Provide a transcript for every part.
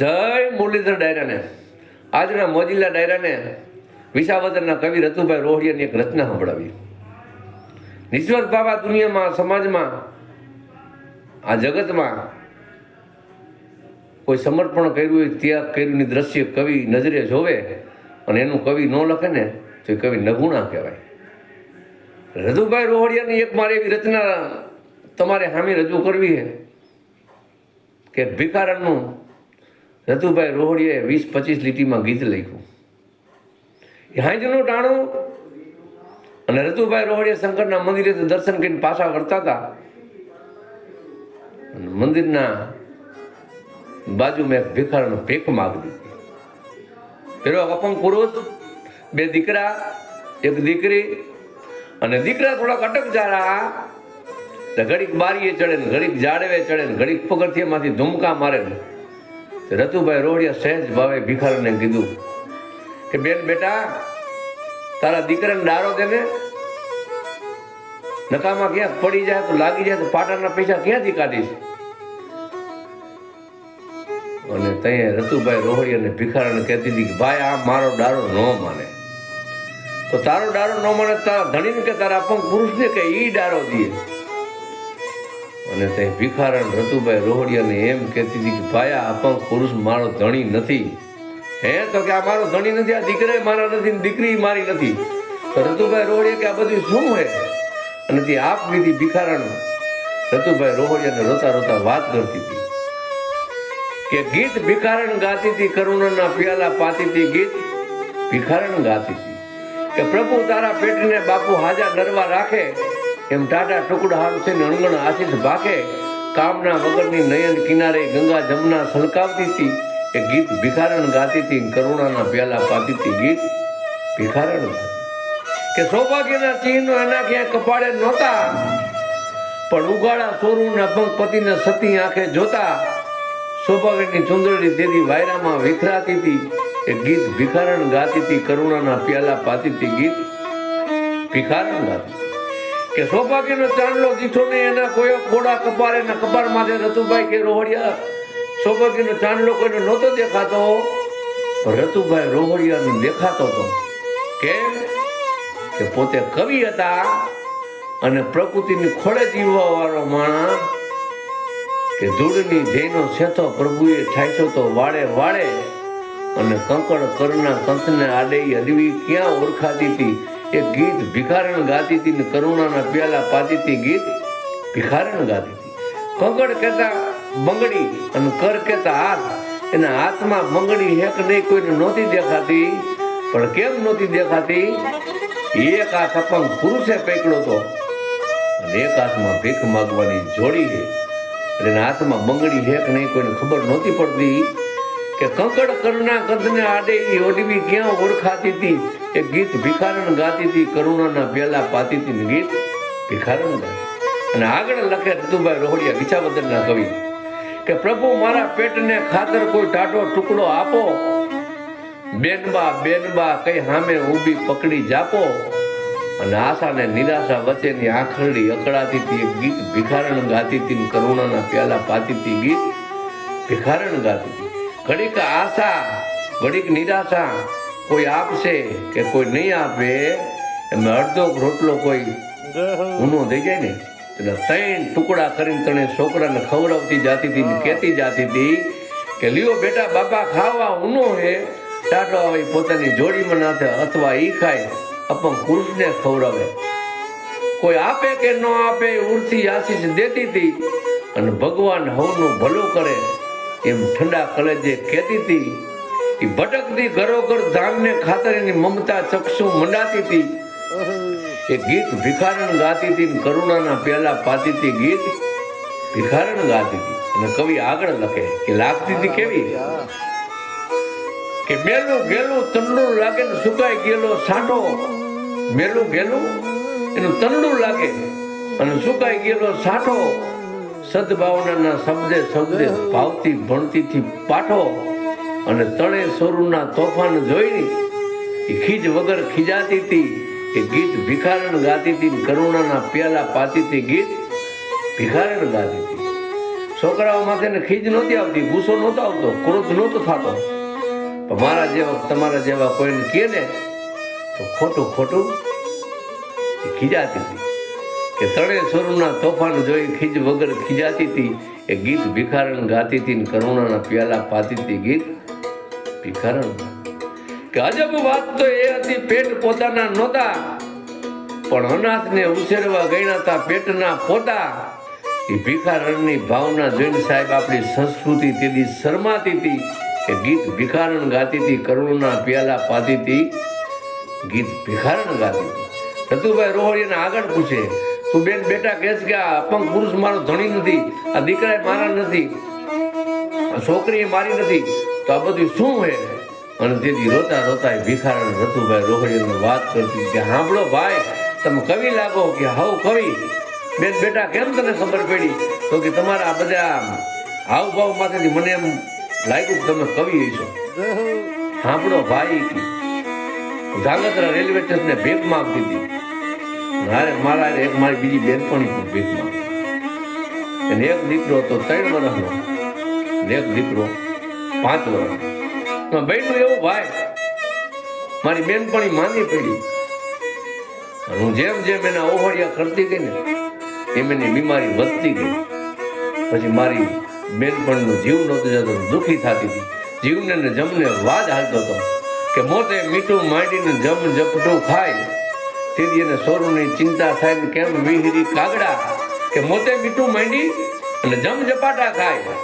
જય મુરલીધર ડાયરાને. આજના મોજીલા ડાયરાને વિસાવદરના કવિ રતુભાઈ રોહિયાની એક રચના સંભળાવી. નિસ્વર્થ બાબા દુનિયામાં, સમાજમાં, આ જગતમાં કોઈ સમર્પણ કર્યું હોય, ત્યાગ કર્યુંની દ્રશ્ય કવિ નજરે જોવે અને એનું કવિ ન લખે ને, તો એ કવિ નગુણા કહેવાય. રધુભાઈ રોહડિયાની એક મારી એવી રચના તમારે સામે રજૂ કરવી છે કે ભિખારણનું રતુભાઈ રોહડીએ વીસ પચીસ લીટીમાં ગીત લખ્યું. હાંજનું ટાણું અને રતુભાઈ રોહડીએ શંકરના મંદિરે દર્શન કરીને પાછા વળતા હતા. મંદિરના બાજુ મેં ભિખારણ ભેખ માગી દીધી પેલો અપંગ પુરુષ, બે દીકરા, એક દીકરી અને દીકરા થોડાક અટક જારા ઘડીક બારીએ ચડે ને ઘડીક જાડવે ચડે ને ઘડીક પગથિયામાંથી ધુમકા મારે ને રતુભાઈ રોડિયા સહેજ ભાવે ભિખારીને કીધું કે, બેન બેટા, તારા દીકરાને ડારો દે ને. નકામાં ક્યાંક પડી જાય તો લાગી જાય તો પાટાના પૈસા ક્યાંથી કાઢીશ? અને ત્યાં રતુભાઈ રોહડી અને ભિખારણને કહેતી હતી કે, ભાઈ, આ મારો ડારો ન માને. તો તારો ડારો ન માને તારા ધણીને કે તારા અપંગ પુરુષને કે એ ડારો દે. અને તે ભિખારણ રતુભાઈ રોહડિયાને એમ કહેતી હતી કે, ભાઈ, આ પુરુષ મારો ધણી નથી. હે? તો કે આ મારો ધણી નથી? આ દીકરા મારા નથી દીકરી મારી નથી. તો રતુભાઈ રોહડિયા કે, આ બધું શું હે? અને તે આપ લીધી ભિખારણ. રતુભાઈ રોહડિયાને રોતા રોતા વાત કરતી હતી કે, ગીત ભિખારણ ગાતી હતી, કરુણાના પિયાલા પાતી હતી, ગીત ભિખારણ ગાતી હતી કે, પ્રભુ તારા પેટને બાપુ હાજા નરવા રાખે એમ ટાટા ટુકડા છે ને અણગણ આશીષ ભાખે કામના વગરની નયન કિનારે ગંગા જમના સલકાવતી હતી એ ગીત ભિખારણ ગાતી હતી, કરુણાના પ્યાલા પાતી હતી ગીત ભિખારણ કે સૌભાગ્યના ચિહ્નો એના ક્યાંય કપાળે નહોતા, પણ ઉગાડા સોરુના પંખ પતિને સતી આંખે જોતા, સૌભાગ્યની ચુંદડી તેની વાયરામાં વિખરાતી હતી એ ગીત ભિખારણ ગાતી હતી, કરુણાના પ્યાલા પાતી હતી ગીત ભિખારણ ગાતી. કે સૌભાગ્યનો ચાંદલો દીઠો ને એના કોઈ કોડા કપારે ને કપાર માથે રતુભાઈ કે રોહડિયા, સૌભાગ્યનો ચાંદલો કોઈને નહોતો દેખાતો. રતુભાઈ રોહડિયાને દેખાતો હતો કેમ? કે પોતે કવિ હતા અને પ્રકૃતિની ખોળે જીવવા વાળો માણસ. કે ધૂળની ધેયનો સેથો પ્રભુએ ઠાઈસો તો વાળે વાળે અને કંકડ કરના કંથને આડે અડવી ક્યાં ઓળખાતી હતી? એ ગીત ભિખારણ ગાતી હતી કરુણાના પ્યાલા પાતી હતી ગીત ભિખારણ ગાતી હતી. કંકડ કહેતા બંગડી અને કર કહેતા હાથ. એના હાથમાં બંગડી હેક નહીં, કોઈને નહોતી દેખાતી. પણ કેમ નહોતી દેખાતી? એક હાથ અપંગ પુરુષે પકડ્યો હતો અને એક હાથમાં ભીખ માગવાની જોડી છે. એટલે એના હાથમાં બંગડી હેક નહીં, કોઈને ખબર નહોતી પડતી કે કંકડ કરના કંધને આડે એ ઓડવી ક્યાં ઓળખાતી હતી? એ ગીત ભિખારણ ગાતી હતી કરુણાના પ્યાલા પાતી હતી ગીત ભિખારણ ગાતી અને આગળ લખે રતુભાઈ રોહડિયા વિછાવદરના કવિ કે, પ્રભુ, મારા પેટને ખાતર કોઈ ટાટો ટુકડો આપો. બેનબા બેનબા, કઈ હામે ઊભી પકડી જાપો. અને આશા ને નિરાશા વચ્ચેની આખરડી અકળાતી હતી ગીત ભિખારણ ગાતી હતી કરુણાના પ્યાલા પાતી હતી ગીત ભિખારણ ગાતી હતી ઘડીક આશા, ઘડીક નિરાશા કોઈ આપશે કે કોઈ નહીં આપે એમાં અડધો રોટલો કોઈ ઊનો થઈ જાય ને એટલે ત્રણ ટુકડા કરીને તને છોકરાને ખવડાવતી જાતી હતી કહેતી જાતી હતી કે લ્યો બેટા બાપા ખાવા ઊનો હે. ટાટો આવે પોતાની જોડીમાં નાથે અથવા ઈ ખાય અપંગ પુરુષને ખવડાવે. કોઈ આપે કે ન આપે ઉડતી આશીષ દેતી હતી અને ભગવાન હવનું ભલું કરે એમ ઠંડા કલેજે કહેતી હતી એ ભટકતી ઘરોઘર ધામને ખાતર એની મમતા ચક્ષુ મંડાતી હતી. એ ગીત ભિખારણ ગાતી હતી કરુણાના પહેલા પાતી હતી ગીત. ભિખારણ ગાતી હતી. અને કવિ આગળ લખે કે લાગતી હતી કેવી? કે મેલું ગેલું તંડું લાગે ને સુકાઈ ગયેલો સાંઠો મેલું ગેલું એનું તંડું લાગે અને સુકાઈ ગયેલો સાંઠો સદભાવનાના શબ્દે શબ્દે ભણતી ભણતીથી પાઠો. અને તણે સોરુના તોફાન જોઈ એ ખીજ વગર ખીજાતી હતી એ ગીત ભિખારણ ગાતી હતી કરુણાના પ્યાલા પાતી હતી ગીત ભિખારણ ગાતી હતી. છોકરાઓ માથે ખીજ નહોતી આવતી ગુસ્સો નહોતો આવતો, ક્રોધ નહોતો થતો. પણ મારા જેવા તમારા જેવા કોઈને કહે ને, તો ખોટું ખોટું એ ખીજાતી હતી. કે તણે સ્વરૂપના તોફાન જોઈ ખીજ વગર ખીજાતી હતી, એ ગીત ભિખારણ ગાતી હતી કરુણાના પ્યાલા પાતી હતી ગીત. ભિખારણ કે અજબ વાત તો એ હતી, પેટ પોતાના નહોતા. પણ અનાથને ઉછેરવા ગયા હતા પેટના પોતા. એ ભિખારણની ભાવના જોઈને સાહેબ આપણી સંસ્કૃતિ તેથી શરમાતી હતી એ ગીત ભિખારણ ગાતી હતી, કરુણના પ્યાલા પાતી હતી. ગીત ભિખારણ ગાતી હતી. રતુભાઈ રોહળીને આગળ પૂછે, તું બેન બેટા કહેશ કે આ અપંગ પુરુષ મારો ધણી નથી, આ દીકરા મારા નથી, આ છોકરી મારી નથી તો આ બધું શું હે અને તેથી રોતા રોતા ભિખારણ રતુભાઈ રોહડીને વાત કરતી કે સાંભળો ભાઈ, તમે કવિ લાગો કે હાવ કવિ? બેન બેટા, કેમ તને ખબર પડી? તો કે તમારા બધા હાવભાવમાંથી મને એમ લાગ્યું કે તમે કવિ છો. સાંભળો ભાઈ ધાંગધ્રા રેલવે સ્ટેશને ભેટ માંગતી હતી. મારે મારા એક મારી બીજી બેનપણી પણ ભેટ માંગતી અને એક દીકરો હતો ત્રણ વર્ષનો ને એક દીકરો પાંચ વર્ષ બહેનું એવું ભાઈ. મારી બેનપણી માની પડી. હું જેમ જેમ એના ઓહળિયા કરતી ગઈ ને, એમ એની બીમારી વધતી ગઈ. પછી મારી બેનપણનું જીવ નહોતું જતો, દુઃખી થતી હતી. જીવને ને જમને વાદ હાલતો હતો કે મોતે મીઠું માંડીને જમ જપટું ખાય. તેથી એને સોરુની ચિંતા થાય ને કેમ વિહરી કાગડા કે મોતે મીઠું માંડી અને જમ જપાટા ખાય.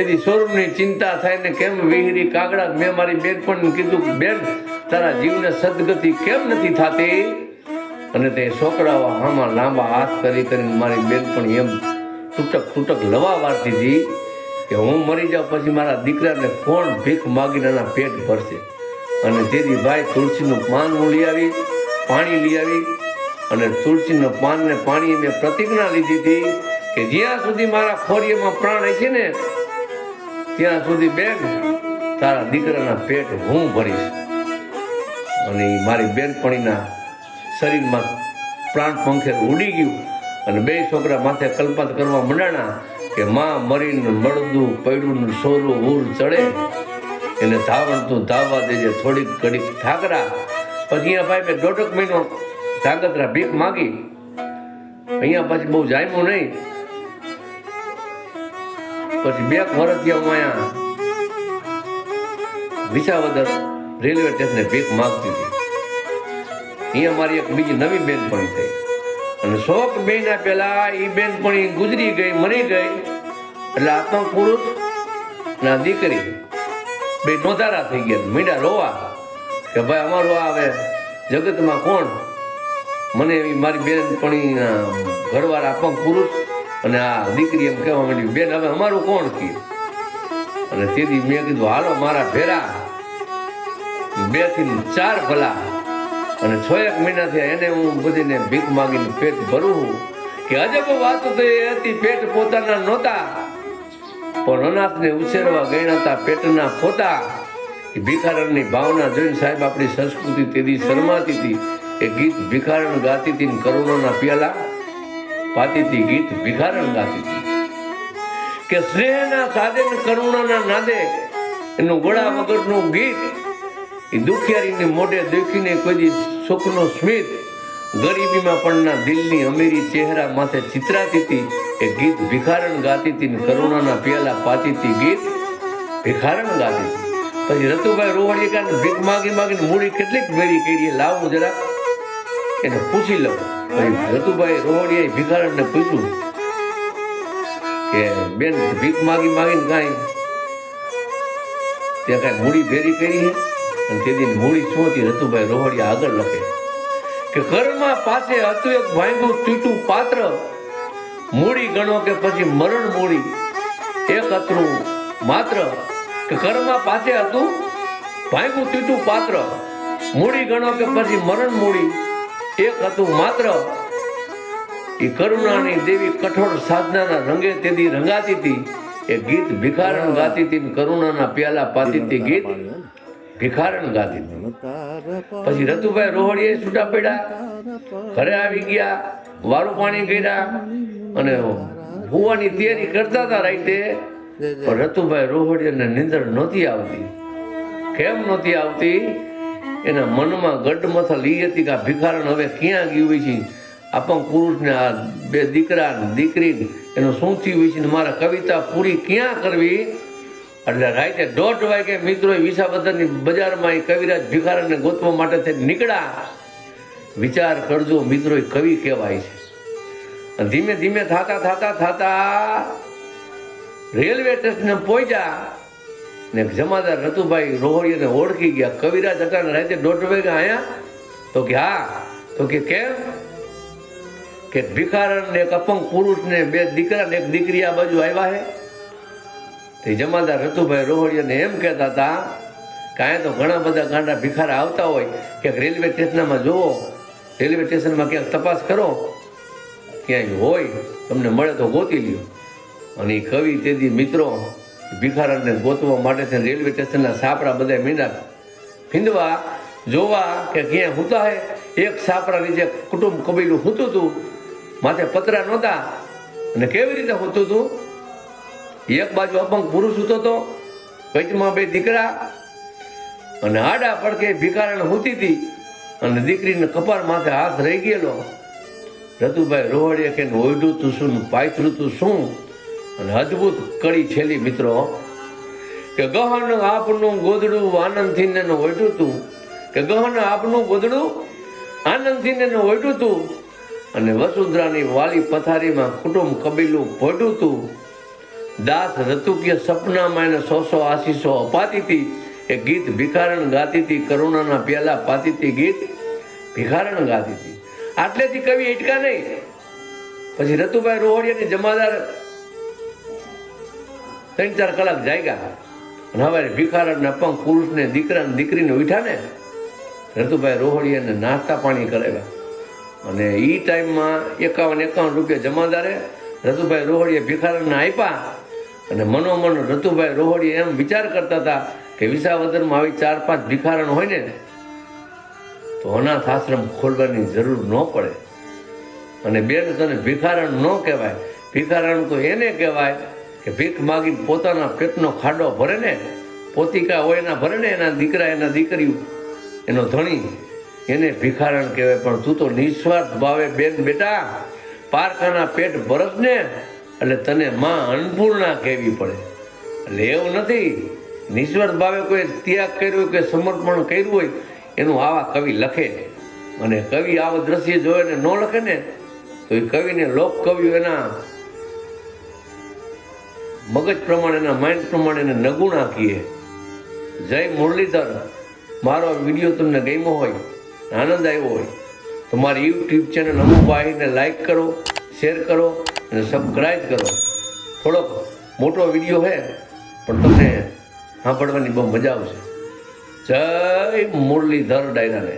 તેથી સોરુની ચિંતા થાય ને કેમ વિહરી કાગડા? મેં મારી બેનપણીને કીધું બેન, તારા જીવને સદગતિ કેમ નથી થતી? અને તે છોકરાઓ આમાં લાંબા હાથ કરી કરીને મારી બેનપણી એમ તૂટક તૂટક લવા વાળતી હતી કે, હું મરી જાઉં પછી મારા દીકરાને કોણ ભીખ માગીને એના પેટ ભરશે? અને તેથી ભાઈ તુલસીનું પાન હું લઈ આવી, પાણી લઈ આવી અને તુલસીનું પાન ને પાણી મેં પ્રતિજ્ઞા લીધી હતી કે, જ્યાં સુધી મારા ખોરીએમાં પ્રાણ છે ને ત્યાં સુધી બેન, તારા દીકરાના પેટ હું ભરીશ. અને મારી બેનપણીના શરીરમાં પ્રાણ પંખે ઉડી ગયું અને બે છોકરા માથે કલ્પાત કરવા મંડાણા કે માં મરીને મળદું પૈડું, સોરું ઉર ચડે. એને ધાવણ તું ધાવવા દેજે, થોડીક ઘડીક ઠાકરા. પછી અહીંયા ભાઈ મેં દોઢક મહિનો ધાગતરા ભીખ માગી. અહીંયા પછી બહુ જામ્યું નહીં. પછી બે વર્ષ થયા હું અહીંયા વિસાવદર રેલવે સ્ટેશને ભીખ માગતી હતી. અહીંયા મારી એક બીજી નવી બેનપણી થઈ. અને શોક મહિના પહેલા એ બેનપણી ગુજરી ગઈ, મરી ગઈ. એટલે આત્મા પુરુષ ના દીકરી બે નોંધારા થઈ ગયા, મીંડા રોવા. કે ભાઈ અમારું આ હવે જગતમાં કોણ? મને એવી મારી બેનપણીના ઘરવાળા અપંગ પુરુષ અને આ દીકરી એમ કહેવા માંડી બેન, હવે અમારું કોણ કે? અને તેથી મેં કીધું, હાલો, મારા ભેરા. બેથી ચાર ભલા. અને છ એક મહિના થયા, એને હું બધીને ભીખ માગીને પેટ ભરું કે અજબ વાત તો એ હતી પેટ પોતાના નહોતા. પણ અનાથને ઉછેરવા ગયા હતા પેટના પોતા ભિખારણની ભાવના જોઈને સાહેબ આપણી સંસ્કૃતિ તેથી શરમાતી હતી. એ ગીત ભિખારણ ગાતી હતી કરુણાના પ્યાલા. પાતી હતી ગીત ભિખારણ ગાતી હતી. કે સ્નેહના સાધે ને કરુણાના નાદે એનું ગળા વગરનું ગીત, એ દુખિયારીને મોઢે દેખીને કોઈ સુખનો સ્મિત, ગરીબીમાં પણના દિલની અમીરી ચહેરા માથે ચિતરાતી હતી, એ ગીત ભિખારણ ગાતી હતી ને કરુણાના પ્યાલા પાતી હતી ગીત ભિખારણ ગાતી હતી. પછી રતુભાઈ રોવડીએ કાને ભીખ માગી માગીને મૂડી કેટલીક ભેરી કરી લાવું જરા. એને પૂછી લઉં. રતુભાઈ રોવડીએ ભિખારણને પૂછ્યું કે, બેન, ભીખ માગી માગીને કાંઈ? ત્યાં કાંઈ મૂડી ભેરી કરી અને તેથી મૂડી શોધી રતુભાઈ રોહડિયા આગળ લખે. કે, ઘરમાં પાસે હતું એક ભાંગું તૂટું પાત્ર. મૂડી ગણો કે પછી મરણ મૂડી. એક હતું માત્ર. કે ઘરમાં પાસે હતું ભાંગું તૂટું પાત્ર. મૂડી ગણો કે પછી મરણ મૂડી. એક હતું માત્ર. એ કરુણાની દેવી કઠોળ સાધનાના રંગે તેથી રંગાતી હતી. એ ગીત ભિખારણ ગાતી હતી કરુણાના પ્યાલા પાતી હતી ગીત ભિખારણ ગાતી હતી. પછી રતુભાઈ રોહડીએ છૂટા પડ્યા. ઘરે આવી ગયા વારું પાણી કર્યા અને હોવાની તૈયારી કરતા હતા રાઈતે પણ રતુભાઈ રોહડિયાને નિંદર નહોતી આવતી. કેમ નહોતી આવતી? એના મનમાં ગડમથલ એ હતી કે આ ભિખારણ હવે ક્યાં ગયું છે? અપંગ પુરુષને આ બે દીકરા દીકરી એનું શું થયું હોય છે મારા કવિતા પૂરી ક્યાં કરવી? એટલે રાતે દોઢ વાગે મિત્રો વિસાવદરની બજારમાં એ કવિરાજ ભિખારણને ગોતવા માટે થઈને નીકળ્યા. વિચાર કરજો, મિત્રો, એ કવિ કહેવાય છે. ધીમે ધીમે થાતા થાતા થાતા રેલવે સ્ટેશને પહોંચ્યા. ને જમાદાર રતુભાઈ રોહડીને ઓળખી ગયા. કવિરાજ હતા ને રાતે દોઢ વાગે આયા. તો કે હા. તો કે કેમ? કે ભિખારણ ને એક અપંગ પુરુષ ને બે દીકરા ને એક દીકરી આ બાજુ આવ્યા હે? તે જમાદાર રતુભાઈ રોહડીયાને એમ કહેતા હતા કે અહીંયા તો ઘણા બધા ગાંડા ભિખારા આવતા હોય. ક્યાંક રેલવે સ્ટેશનમાં જુઓ. રેલવે સ્ટેશનમાં ક્યાંક તપાસ કરો. ક્યાંય હોય. તમને મળે તો ગોતી લ્યો. અને એ કવિ તેથી મિત્રો ભિખારણને ગોતવા માટે થઈને રેલવે સ્ટેશનના સાપરા બધા મીંડા ફીંદવા જોવા કે ક્યાં હુતા હે? એક સાપરા નીચે કુટુંબ કબીલું હૂતું હતું માથે પતરા નહોતા. અને કેવી રીતે હોતું હતું એક બાજુ અપંગ પુરુષ હતો તો, વચમાં બે દીકરા અને આડા પડકે ભિખારણ હોતી હતી અને દીકરીને કપાળ માથે હાથ રહી ગયેલો. રતુભાઈ રોહડીએ કે ઓયડું તું શું પાયથરું તું શું? અને અદ્ભુત કડી છેલ્લી મિત્રો, કે ગહન આપનું ગોદડું આનંદથી ને ઓઢ્યું તું. કે ગહન આપનું ગોદડું આનંદથી ને ઓઢ્યું તું. અને વસુંધરાની વાલી પથારીમાં કુટુંબ કબીલું ભોડ્યું તું. દાસ રતુકીય સપનામાં એને સો સો આશીષો અપાતી હતી. એ ગીત ભિખારણ ગાતી હતી, કરુણાના પ્યાલા પાતી હતી ગીત ભિખારણ ગાતી હતી. આટલેથી કવિ એટકા નહીં. પછી રતુભાઈ રોહડિયાની જમાદાર ત્રણ ચાર કલાક જાગ્યા અને હવે ભિખારણ પંખ પુરુષને દીકરાને દીકરીને ઉઠ્યા ને, રતુભાઈ રોહડીયાને નાસ્તા પાણી કરાવ્યા. અને એ ટાઈમમાં એકાવન એકાવન રૂપિયા જમાદારે રતુભાઈ રોહડીએ ભિખારણને આપ્યા અને મનોમન રતુભાઈ રોહડીએ એમ વિચાર કરતા હતા કે વિસાવદરમાં આવી ચાર પાંચ ભિખારણ હોય ને, તો અનાથ આશ્રમ ખોલવાની જરૂર ન પડે. અને બેન તને ભિખારણ ન કહેવાય. ભિખારણ તો એને કહેવાય કે ભીખ માગીને પોતાના પેટનો ખાડો ભરે ને, પોતિકા હોય એના ભરે ને, એના દીકરા, એના દીકરીઓ, એનો ધણી, એને ભિખારણ કહેવાય. પણ તું તો નિસ્વાર્થ ભાવે બેન બેટા પારકાના પેટ ભરસ ને એટલે તને માં અન્નપૂર્ણા કહેવી પડે. એટલે એવું નથી. નિસ્વાર્થ ભાવે કોઈ ત્યાગ કર્યો કે સમર્પણ કર્યું હોય, એનું આવા કવિ લખે. અને કવિ આવા દ્રશ્ય જોવે ને ન લખે ને, તો એ કવિને લોક કવિઓ એના મગજ પ્રમાણે એના માઇન્ડ પ્રમાણે એને નગુણા જય મુરલીધર, મારો વીડિયો તમને ગમ્યો હોય, આનંદ આવ્યો હોય, તો મારી યુટ્યુબ ચેનલ અમુભાઈને લાઈક કરો શેર કરો અને સબસ્ક્રાઈબ કરો. થોડોક મોટો વીડિયો છે પણ તમને સાંભળવાની બહુ મજા આવશે. જય મુરલીધર ડાયરાને.